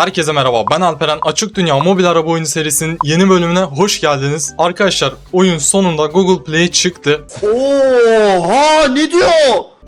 Herkese merhaba ben Alperen Açık Dünya Mobil Araba Oyunu serisinin yeni bölümüne hoş geldiniz. Arkadaşlar oyun sonunda Google Play'e çıktı. Oha ne diyor?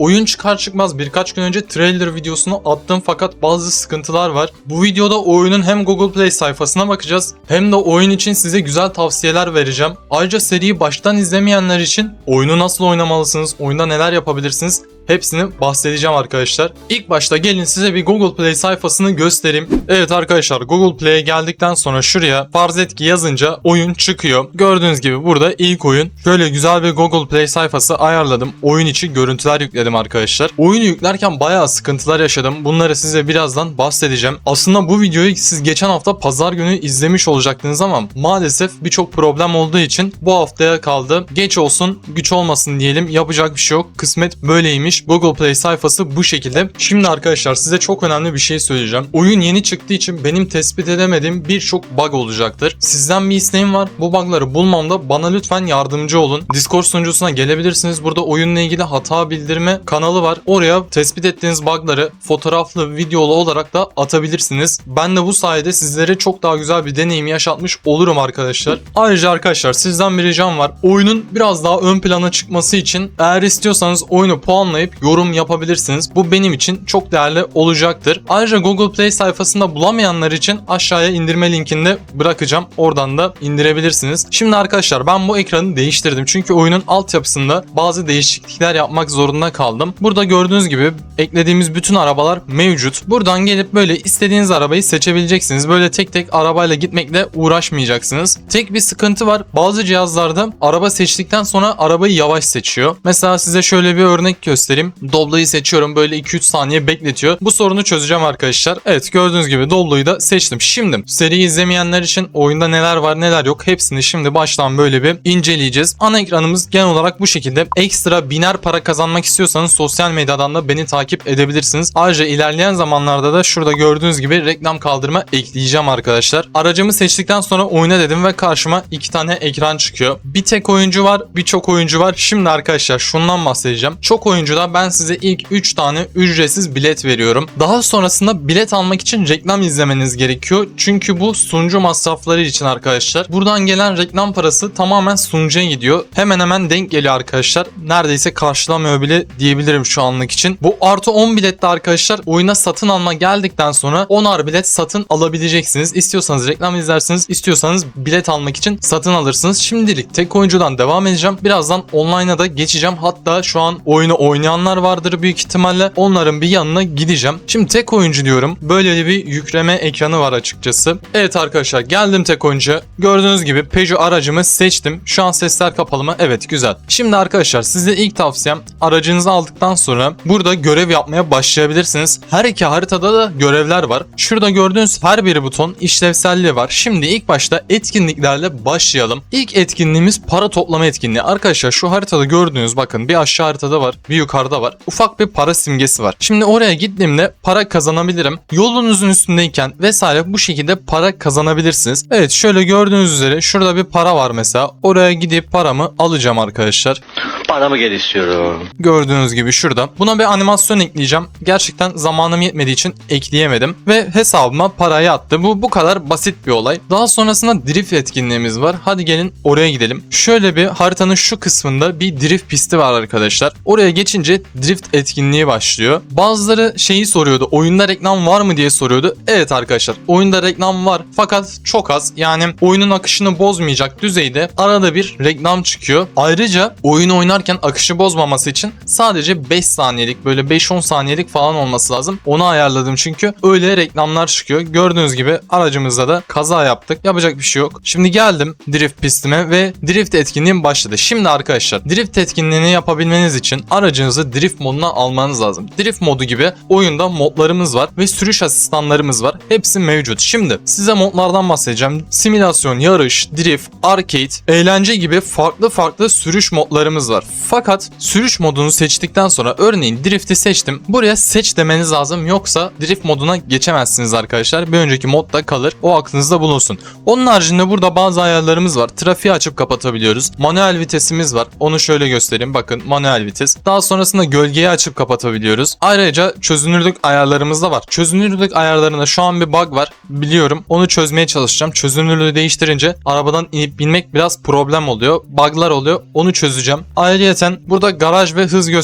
Oyun çıkar çıkmaz birkaç gün önce trailer videosunu attım fakat bazı sıkıntılar var. Bu videoda oyunun hem Google Play sayfasına bakacağız hem de oyun için size güzel tavsiyeler vereceğim. Ayrıca seriyi baştan izlemeyenler için oyunu nasıl oynamalısınız, oyunda neler yapabilirsiniz hepsini bahsedeceğim arkadaşlar. İlk başta gelin size bir Google Play sayfasını göstereyim. Evet arkadaşlar Google Play'e geldikten sonra şuraya farz et ki yazınca oyun çıkıyor. Gördüğünüz gibi burada ilk oyun. Şöyle güzel bir Google Play sayfası ayarladım. Oyun içi görüntüler yükledim arkadaşlar. Oyunu yüklerken bayağı sıkıntılar yaşadım. Bunları size birazdan bahsedeceğim. Aslında bu videoyu siz geçen hafta pazar günü izlemiş olacaktınız ama maalesef birçok problem olduğu için bu haftaya kaldı. Geç olsun güç olmasın diyelim. Yapacak bir şey yok. Kısmet böyleymiş. Google Play sayfası bu şekilde. Şimdi arkadaşlar size çok önemli bir şey söyleyeceğim. Oyun yeni çıktığı için benim tespit edemediğim birçok bug olacaktır. Sizden bir isteğim var. Bu bugları bulmamda bana lütfen yardımcı olun. Discord sunucusuna gelebilirsiniz. Burada oyunla ilgili hata bildirme kanalı var. Oraya tespit ettiğiniz bugları fotoğraflı, videolu olarak da atabilirsiniz. Ben de bu sayede sizlere çok daha güzel bir deneyim yaşatmış olurum arkadaşlar. Ayrıca arkadaşlar sizden bir ricam var. Oyunun biraz daha ön plana çıkması için eğer istiyorsanız oyunu puanlayıp yorum yapabilirsiniz. Bu benim için çok değerli olacaktır. Ayrıca Google Play sayfasında bulamayanlar için aşağıya indirme linkini de bırakacağım. Oradan da indirebilirsiniz. Şimdi arkadaşlar ben bu ekranı değiştirdim. Çünkü oyunun altyapısında bazı değişiklikler yapmak zorunda kaldım. Burada gördüğünüz gibi eklediğimiz bütün arabalar mevcut. Buradan gelip böyle istediğiniz arabayı seçebileceksiniz. Böyle tek tek arabayla gitmekle uğraşmayacaksınız. Tek bir sıkıntı var. Bazı cihazlarda araba seçtikten sonra arabayı yavaş seçiyor. Mesela size şöyle bir örnek göstereyim. Doblo'yu seçiyorum. Böyle 2-3 saniye bekletiyor. Bu sorunu çözeceğim arkadaşlar. Evet gördüğünüz gibi Doblo'yu da seçtim. Şimdi seriyi izlemeyenler için oyunda neler var neler yok hepsini şimdi baştan böyle bir inceleyeceğiz. Ana ekranımız genel olarak bu şekilde. Ekstra biner para kazanmak istiyorsanız sosyal medyadan da beni takip edebilirsiniz. Ayrıca ilerleyen zamanlarda da şurada gördüğünüz gibi reklam kaldırma ekleyeceğim arkadaşlar. Aracımı seçtikten sonra oyna dedim ve karşıma iki tane ekran çıkıyor. Bir tek oyuncu var, birçok oyuncu var. Şimdi arkadaşlar şundan bahsedeceğim. Çok oyuncuda ben size ilk 3 tane ücretsiz bilet veriyorum. Daha sonrasında bilet almak için reklam izlemeniz gerekiyor. Çünkü bu sunucu masrafları için arkadaşlar. Buradan gelen reklam parası tamamen sunucuya gidiyor. Hemen hemen denk geliyor arkadaşlar. Neredeyse karşılamıyor bile diyebilirim şu anlık için. Bu artı 10 bilette arkadaşlar oyuna satın alma geldikten sonra 10'ar bilet satın alabileceksiniz. İstiyorsanız reklam izlersiniz, istiyorsanız bilet almak için satın alırsınız. Şimdilik tek oyuncudan devam edeceğim. Birazdan online'a da geçeceğim. Hatta şu an oyunu oynayanlar vardır büyük ihtimalle. Onların bir yanına gideceğim. Şimdi tek oyuncu diyorum. Böyle bir yükleme ekranı var açıkçası. Evet arkadaşlar geldim tek oyuncuya. Gördüğünüz gibi Peugeot aracımı seçtim. Şu an sesler kapalı mı? Evet güzel. Şimdi arkadaşlar size ilk tavsiyem aracınızı aldıktan sonra burada görev yapmaya başlayabilirsiniz. Her iki haritada da görevler var. Şurada gördüğünüz her bir buton işlevselliği var. Şimdi ilk başta etkinliklerle başlayalım. İlk etkinliğimiz para toplama etkinliği. Arkadaşlar şu haritada gördüğünüz bakın bir aşağı haritada var bir yukarıda var. Ufak bir para simgesi var. Şimdi oraya gittiğimde para kazanabilirim. Yolunuzun üstündeyken vesaire bu şekilde para kazanabilirsiniz. Evet şöyle gördüğünüz üzere şurada bir para var mesela. Oraya gidip paramı alacağım arkadaşlar. Paramı gel istiyorum. Gördüğünüz gibi şurada. Buna bir animasyon ekleyeceğim. Gerçekten zamanım yetmediği için ekleyemedim. Ve hesabıma parayı attı. Bu bu kadar basit bir olay. Daha sonrasında drift etkinliğimiz var. Hadi gelin oraya gidelim. Şöyle bir haritanın şu kısmında bir drift pisti var arkadaşlar. Oraya geçince drift etkinliği başlıyor. Bazıları şeyi soruyordu. Oyunda reklam var mı diye soruyordu. Evet arkadaşlar oyunda reklam var. Fakat çok az. Yani oyunun akışını bozmayacak düzeyde arada bir reklam çıkıyor. Ayrıca oyunu oynarken akışı bozmaması için sadece 5 saniyelik böyle 5-10 saniyelik falan olması lazım. Onu ayarladım çünkü öyle reklamlar çıkıyor. Gördüğünüz gibi aracımızda da kaza yaptık. Yapacak bir şey yok. Şimdi geldim drift pistime ve drift etkinliğim başladı. Şimdi arkadaşlar drift etkinliğini yapabilmeniz için aracınızı drift moduna almanız lazım. Drift modu gibi oyunda modlarımız var ve sürüş asistanlarımız var. Hepsi mevcut. Şimdi size modlardan bahsedeceğim. Simülasyon, yarış, drift, arcade, eğlence gibi farklı farklı sürüş modlarımız var. Fakat sürüş modunu seçtik seçtikten sonra örneğin drift'i seçtim. Buraya seç demeniz lazım yoksa drift moduna geçemezsiniz arkadaşlar. Bir önceki modda kalır. O aklınızda bulunsun. Onun haricinde burada bazı ayarlarımız var. Trafiği açıp kapatabiliyoruz. Manuel vitesimiz var. Onu şöyle göstereyim. Bakın manuel vites. Daha sonrasında gölgeyi açıp kapatabiliyoruz. Ayrıca çözünürlük ayarlarımız da var. Çözünürlük ayarlarında şu an bir bug var. Biliyorum. Onu çözmeye çalışacağım. Çözünürlüğü değiştirince arabadan inip binmek biraz problem oluyor. Bug'lar oluyor. Onu çözeceğim. Ayrıca burada garaj ve hız göstergesi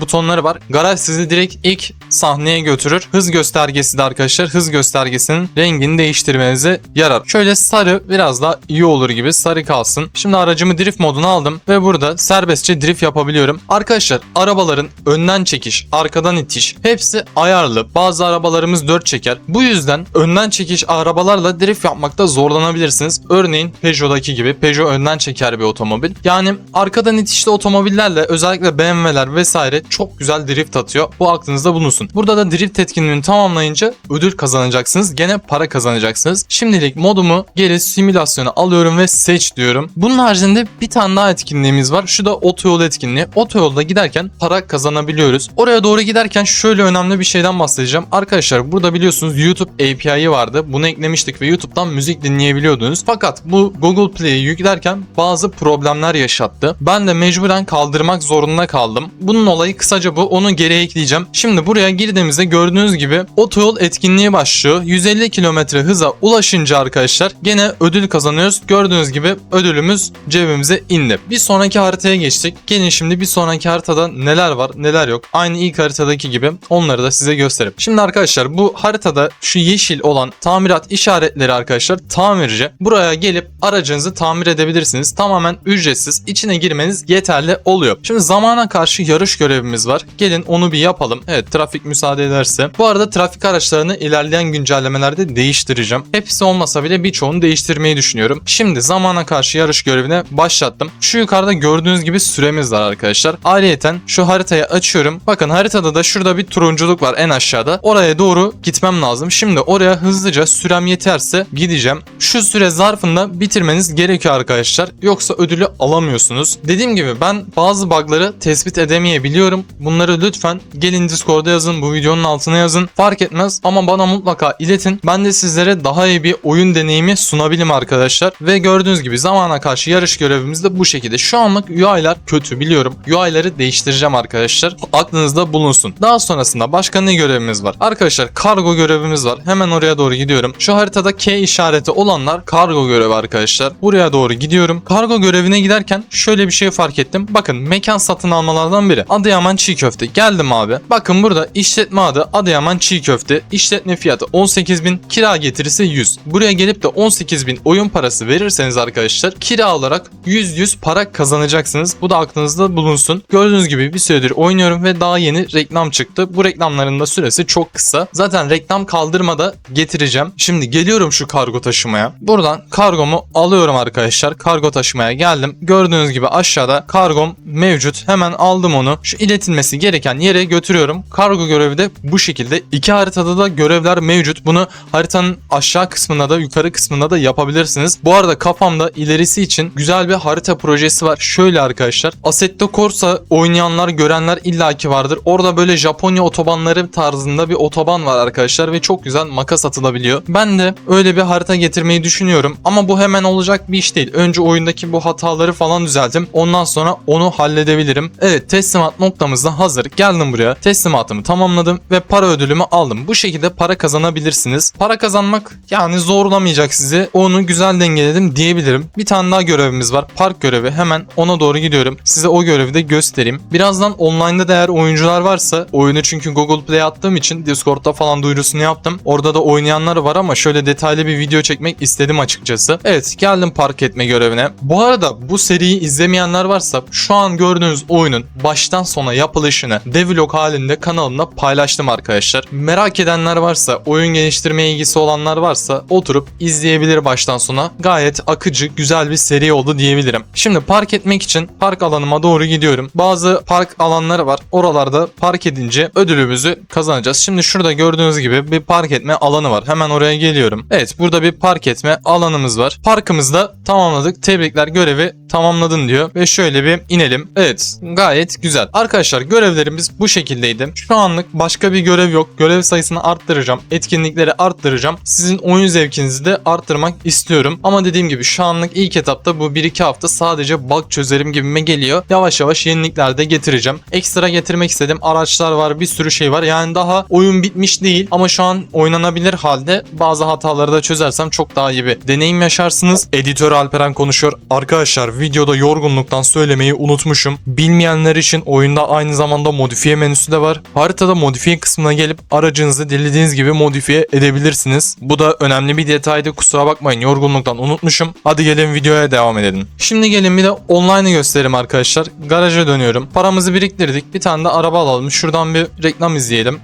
butonları var. Garaj sizi direkt ilk sahneye götürür. Hız göstergesi de arkadaşlar hız göstergesinin rengini değiştirmenize yarar. Şöyle sarı biraz daha iyi olur gibi sarı kalsın. Şimdi aracımı drift moduna aldım ve burada serbestçe drift yapabiliyorum. Arkadaşlar arabaların önden çekiş, arkadan itiş hepsi ayarlı. Bazı arabalarımız 4 çeker. Bu yüzden önden çekiş arabalarla drift yapmakta zorlanabilirsiniz. Örneğin Peugeot'daki gibi Peugeot önden çeker bir otomobil. Yani arkadan itişli otomobillerle özellikle BMW'ler vesaire çok güzel drift atıyor. Bu aklınızda bulunsun. Burada da drift etkinliğini tamamlayınca ödül kazanacaksınız. Gene para kazanacaksınız. Şimdilik modumu geri simülasyona alıyorum ve seç diyorum. Bunun haricinde bir tane daha etkinliğimiz var. Şu da otoyol etkinliği. Otoyolda giderken para kazanabiliyoruz. Oraya doğru giderken şöyle önemli bir şeyden bahsedeceğim. Arkadaşlar burada biliyorsunuz YouTube API'yi vardı. Bunu eklemiştik ve YouTube'dan müzik dinleyebiliyordunuz. Fakat bu Google Play'i yüklerken bazı problemler yaşattı. Ben de mecburen kaldırmak zorunda kaldım. Bunun olayı kısaca bu. Onu geri ekleyeceğim. Şimdi buraya girdiğimizde gördüğünüz gibi otoyol etkinliği başlıyor. 150 km hıza ulaşınca arkadaşlar gene ödül kazanıyoruz. Gördüğünüz gibi ödülümüz cebimize indi. Bir sonraki haritaya geçtik. Gelin şimdi bir sonraki haritada neler var neler yok. Aynı ilk haritadaki gibi onları da size göstereyim. Şimdi arkadaşlar bu haritada şu yeşil olan tamirat işaretleri arkadaşlar tamirci. Buraya gelip aracınızı tamir edebilirsiniz. Tamamen ücretsiz. İçine girmeniz yeterli oluyor. Şimdi zamana karşı yarış görevimiz var. Gelin onu bir yapalım. Evet trafik müsaade ederse. Bu arada trafik araçlarını ilerleyen güncellemelerde değiştireceğim. Hepsi olmasa bile birçoğunu değiştirmeyi düşünüyorum. Şimdi zamana karşı yarış görevine başlattım. Şu yukarıda gördüğünüz gibi süremiz var arkadaşlar. Ayrıyeten şu haritayı açıyorum. Bakın haritada da şurada bir turunculuk var en aşağıda. Oraya doğru gitmem lazım. Şimdi oraya hızlıca sürem yeterse gideceğim. Şu süre zarfında bitirmeniz gerekiyor arkadaşlar. Yoksa ödülü alamıyorsunuz. Dediğim gibi ben bazı bug'ları tespit edemeyebiliyorum. Bunları lütfen gelin Discord'da yazın. Bu videonun altına yazın. Fark etmez ama bana mutlaka iletin. Ben de sizlere daha iyi bir oyun deneyimi sunabilirim arkadaşlar. Ve gördüğünüz gibi zamana karşı yarış görevimiz de bu şekilde. Şu anlık UI'lar kötü biliyorum. UI'ları değiştireceğim arkadaşlar. Aklınızda bulunsun. Daha sonrasında başka ne görevimiz var? Arkadaşlar kargo görevimiz var. Hemen oraya doğru gidiyorum. Şu haritada K işareti olanlar kargo görevi arkadaşlar. Buraya doğru gidiyorum. Kargo görevine giderken şöyle bir şey fark ettim. Bakın mekan satın almalardan biri. Adıyaman Çiğ Köfte. Geldim abi. Bakın burada işletme adı Adıyaman Çiğ Köfte. İşletme fiyatı 18.000, kira getirisi 100. Buraya gelip de 18.000 oyun parası verirseniz arkadaşlar kira olarak 100-100 para kazanacaksınız. Bu da aklınızda bulunsun. Gördüğünüz gibi bir süredir oynuyorum ve daha yeni reklam çıktı. Bu reklamların da süresi çok kısa. Zaten reklam kaldırmada getireceğim. Şimdi geliyorum şu kargo taşımaya. Buradan kargomu alıyorum arkadaşlar. Kargo taşımaya geldim. Gördüğünüz gibi aşağıda kargom mevcut. Hemen aldım onu. Şu iletilmesi gereken yere götürüyorum. Kargo görevi de bu şekilde. İki haritada da görevler mevcut. Bunu haritanın aşağı kısmında da yukarı kısmında da yapabilirsiniz. Bu arada kafamda ilerisi için güzel bir harita projesi var. Şöyle arkadaşlar. Assetto Corsa oynayanlar, görenler illaki vardır. Orada böyle Japonya otobanları tarzında bir otoban var arkadaşlar ve çok güzel makas atılabiliyor. Ben de öyle bir harita getirmeyi düşünüyorum ama bu hemen olacak bir iş değil. Önce oyundaki bu hataları falan düzeltim. Ondan sonra onu halledebilirim. Evet teslimat noktamız da hazır. Geldim buraya. Teslimatımı tamamladım ve para ödülümü aldım. Bu şekilde para kazanabilirsiniz. Para kazanmak yani zorlamayacak sizi. Onu güzel dengeledim diyebilirim. Bir tane daha görevimiz var. Park görevi. Hemen ona doğru gidiyorum. Size o görevi de göstereyim. Birazdan online'da da eğer oyuncular varsa oyunu çünkü Google Play attığım için Discord'da falan duyurusunu yaptım. Orada da oynayanlar var ama şöyle detaylı bir video çekmek istedim açıkçası. Evet geldim park etme görevine. Bu arada bu seriyi izlemeyenler varsa şu an gördüğünüz oyunun baştan sona yapılışını devlog halinde kanalımda paylaştım arkadaşlar. Merak edenler varsa, oyun geliştirmeye ilgisi olanlar varsa oturup izleyebilir baştan sona. Gayet akıcı, güzel bir seri oldu diyebilirim. Şimdi park etmek için park alanıma doğru gidiyorum. Bazı park alanları var. Oralarda park edince ödülümüzü kazanacağız. Şimdi şurada gördüğünüz gibi bir park etme alanı var. Hemen oraya geliyorum. Evet burada bir park etme alanımız var. Parkımızda tamamladık. Tebrikler görevi tamamladın diyor. Ve şöyle bir inelim. Evet gayet güzel Güzel. Arkadaşlar görevlerimiz bu şekildeydi. Şu anlık başka bir görev yok. Görev sayısını arttıracağım. Etkinlikleri arttıracağım. Sizin oyun zevkinizi de arttırmak istiyorum. Ama dediğim gibi şu anlık ilk etapta bu 1-2 hafta sadece bug çözerim gibime geliyor. Yavaş yavaş yenilikler de getireceğim. Ekstra getirmek istedim. Araçlar var, bir sürü şey var. Yani daha oyun bitmiş değil ama şu an oynanabilir halde bazı hataları da çözersem çok daha iyi bir deneyim yaşarsınız. Editör Alperen konuşuyor. Arkadaşlar videoda yorgunluktan söylemeyi unutmuşum. Bilmeyenler için oyunda aynı zamanda modifiye menüsü de var. Haritada modifiye kısmına gelip aracınızı dilediğiniz gibi modifiye edebilirsiniz. Bu da önemli bir detaydı. Kusura bakmayın yorgunluktan unutmuşum. Hadi gelin videoya devam edelim. Şimdi gelin bir de online'ı göstereyim arkadaşlar. Garaja dönüyorum. Paramızı biriktirdik. Bir tane de araba alalım. Şuradan bir reklam izleyelim.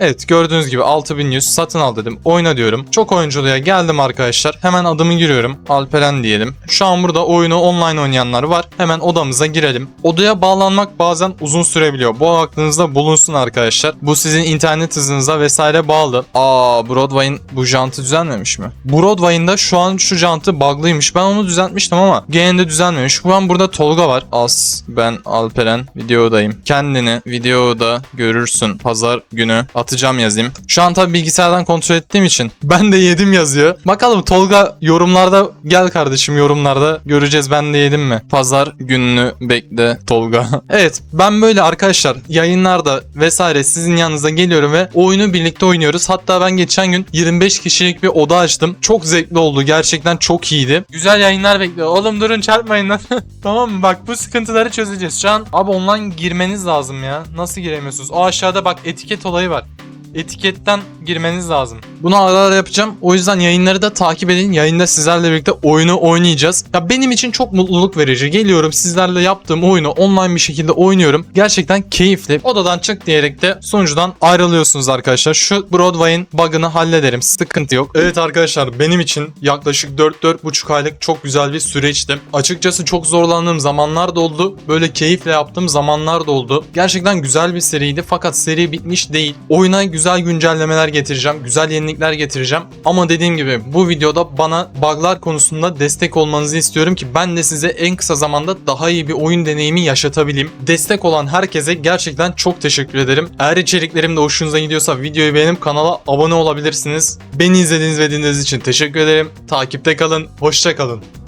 Evet gördüğünüz gibi 6100 satın al dedim. Oyna diyorum. Çok oyunculuğa geldim arkadaşlar. Hemen adımı giriyorum. Alperen diyelim. Şu an burada oyunu online oynayanlar var. Hemen odamıza girelim. Odaya bağlanmak bazen uzun sürebiliyor. Bu aklınızda bulunsun arkadaşlar. Bu sizin internet hızınıza vesaire bağlı. Aa Broadway'ın bu jantı düzenmemiş mi? Broadway'ın da şu an şu jantı bug'lıymış. Ben onu düzeltmiştim ama gene de düzenmemiş. Şu an burada Tolga var. As ben Alperen videodayım. Kendini videoda görürsün. Pazar günü atacağım yazayım. Şu an tabii bilgisayardan kontrol ettiğim için ben de yedim yazıyor. Bakalım Tolga yorumlarda gel kardeşim yorumlarda göreceğiz ben de yedim mi? Pazar gününü bekle Tolga. evet ben böyle arkadaşlar yayınlarda vesaire sizin yanınıza geliyorum ve oyunu birlikte oynuyoruz. Hatta ben geçen gün 25 kişilik bir oda açtım. Çok zevkli oldu. Gerçekten çok iyiydi. Güzel yayınlar bekliyor. Oğlum durun çarpmayın lan. tamam mı? Bak bu sıkıntıları çözeceğiz. Şu an abi online girmeniz lazım ya. Nasıl giremiyorsunuz? O aşağıda bak etiket olayı var etiketten girmeniz lazım. Bunu ara ara yapacağım. O yüzden yayınları da takip edin. Yayında sizlerle birlikte oyunu oynayacağız. Ya benim için çok mutluluk verici. Geliyorum sizlerle yaptığım oyunu online bir şekilde oynuyorum. Gerçekten keyifli. Odadan çık diyerek de sonucudan ayrılıyorsunuz arkadaşlar. Şu Broadway'ın bug'ını hallederim. Sıkıntı yok. Evet arkadaşlar benim için yaklaşık 4-4,5 aylık çok güzel bir süreçti. Açıkçası çok zorlandığım zamanlar da oldu. Böyle keyifle yaptığım zamanlar da oldu. Gerçekten güzel bir seriydi fakat seri bitmiş değil. Oyuna güzel güncellemeler getireceğim. Güzel yenilikler getireceğim. Ama dediğim gibi bu videoda bana bug'lar konusunda destek olmanızı istiyorum ki ben de size en kısa zamanda daha iyi bir oyun deneyimi yaşatabileyim. Destek olan herkese gerçekten çok teşekkür ederim. Eğer içeriklerim de hoşunuza gidiyorsa videoyu beğenip kanala abone olabilirsiniz. Beni izlediğiniz ve dinlediğiniz için teşekkür ederim. Takipte kalın. Hoşça kalın.